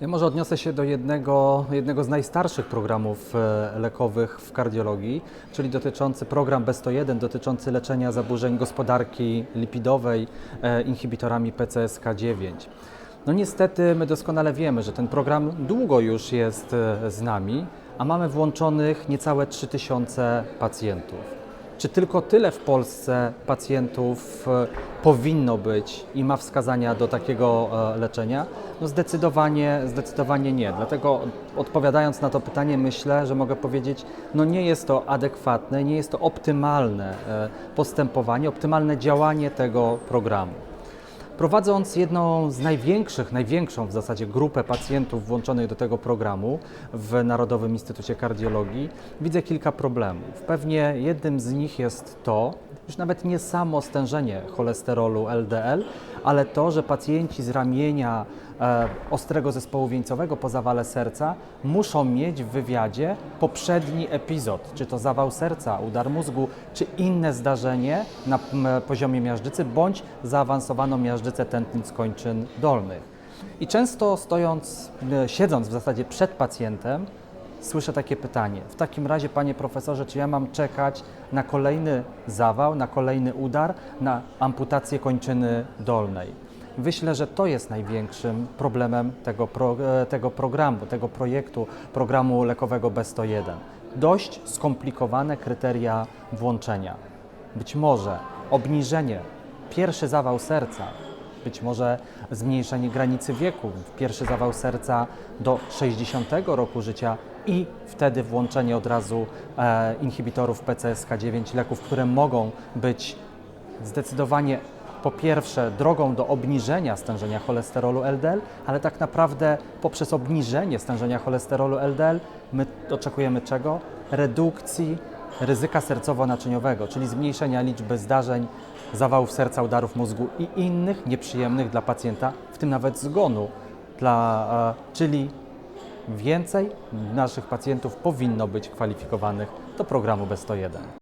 Ja może odniosę się do jednego, jednego z najstarszych programów e, lekowych w kardiologii, czyli dotyczący program B101 dotyczący leczenia zaburzeń gospodarki lipidowej e, inhibitorami PCSK9. No niestety my doskonale wiemy, że ten program długo już jest e, z nami, a mamy włączonych niecałe 3000 pacjentów. Czy tylko tyle w Polsce pacjentów e, powinno być i ma wskazania do takiego e, leczenia? No zdecydowanie, zdecydowanie nie. Dlatego odpowiadając na to pytanie, myślę, że mogę powiedzieć, no nie jest to adekwatne, nie jest to optymalne e, postępowanie, optymalne działanie tego programu. Prowadząc jedną z największych, największą w zasadzie grupę pacjentów włączonych do tego programu w Narodowym Instytucie Kardiologii, widzę kilka problemów. Pewnie jednym z nich jest to, już nawet nie samo stężenie cholesterolu LDL, ale to, że pacjenci z ramienia e, ostrego zespołu wieńcowego po zawale serca muszą mieć w wywiadzie poprzedni epizod, czy to zawał serca, udar mózgu, czy inne zdarzenie na m, poziomie miażdżycy, bądź zaawansowaną miażdżycę tętnic kończyn dolnych. I często stojąc, e, siedząc w zasadzie przed pacjentem, słyszę takie pytanie. W takim razie, panie profesorze, czy ja mam czekać na kolejny zawał, na kolejny udar, na amputację kończyny dolnej? Myślę, że to jest największym problemem tego, pro, e, tego programu, tego projektu, programu lekowego B101. Dość skomplikowane kryteria włączenia. Być może obniżenie, pierwszy zawał serca, być może zmniejszenie granicy wieku, pierwszy zawał serca do 60 roku życia i wtedy włączenie od razu e, inhibitorów PCSK9, leków, które mogą być zdecydowanie po pierwsze drogą do obniżenia stężenia cholesterolu LDL, ale tak naprawdę poprzez obniżenie stężenia cholesterolu LDL my oczekujemy czego? Redukcji ryzyka sercowo-naczyniowego, czyli zmniejszenia liczby zdarzeń zawałów serca, udarów mózgu i innych nieprzyjemnych dla pacjenta, w tym nawet zgonu, dla, e, czyli więcej naszych pacjentów powinno być kwalifikowanych do programu B101.